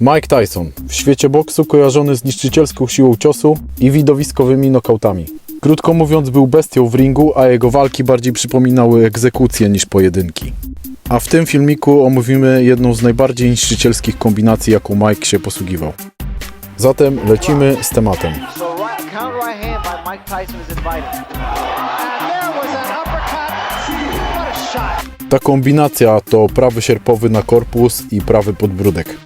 Mike Tyson, w świecie boksu kojarzony z niszczycielską siłą ciosu i widowiskowymi nokautami. Krótko mówiąc, był bestią w ringu, a jego walki bardziej przypominały egzekucje niż pojedynki. A w tym filmiku omówimy jedną z najbardziej niszczycielskich kombinacji, jaką Mike się posługiwał. Zatem lecimy z tematem. Ta kombinacja to prawy sierpowy na korpus i prawy podbródek.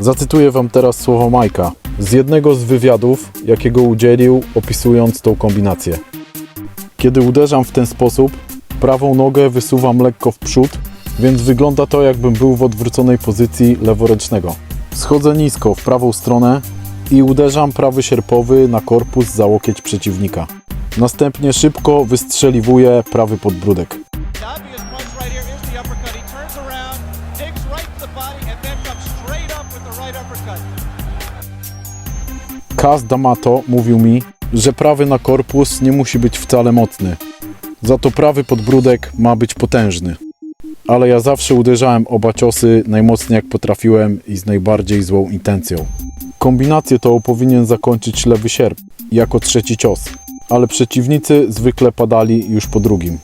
Zacytuję wam teraz słowa Majka z jednego z wywiadów, jakiego udzielił, opisując tą kombinację. Kiedy uderzam w ten sposób, prawą nogę wysuwam lekko w przód, więc wygląda to jakbym był w odwróconej pozycji leworęcznego. Schodzę nisko w prawą stronę i uderzam prawy sierpowy na korpus za łokieć przeciwnika. Następnie szybko wystrzeliwuję prawy podbródek. Turns around, digs right to the body, and then comes straight up with the right uppercut. Kaz D'Amato mówił mi, że prawy na korpus nie musi być wcale mocny. Za to prawy podbródek ma być potężny. Ale ja zawsze uderzałem oba ciosy najmocniej jak potrafiłem i z najbardziej złą intencją. Kombinację tą powinien zakończyć lewy sierp, jako trzeci cios, ale przeciwnicy zwykle padali już po drugim.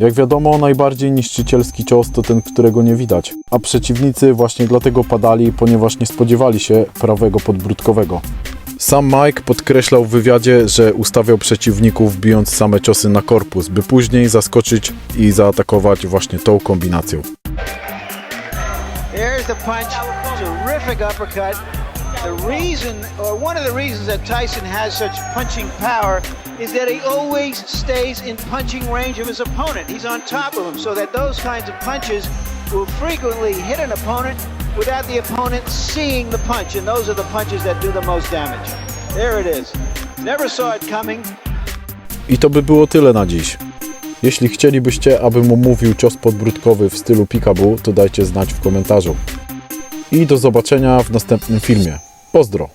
Jak wiadomo, najbardziej niszczycielski cios to ten, którego nie widać, a przeciwnicy właśnie dlatego padali, ponieważ nie spodziewali się prawego podbródkowego. Sam Mike podkreślał w wywiadzie, że ustawiał przeciwników bijąc same ciosy na korpus, by później zaskoczyć i zaatakować właśnie tą kombinacją. Here's the punch. Terrific uppercut. The reason, or one of the reasons that Tyson has such punching power is that he always stays in punching range of his opponent. He's on top of him, so that those kinds of punches will frequently hit an opponent without the opponent seeing the punch, and those are the punches that do the most damage. There it is. Never saw it coming. I to by było tyle na dziś. Jeśli chcielibyście, abym omówił cios podbródkowy w stylu peekaboo, to dajcie znać w komentarzu. I do zobaczenia w następnym filmie. Pozdro!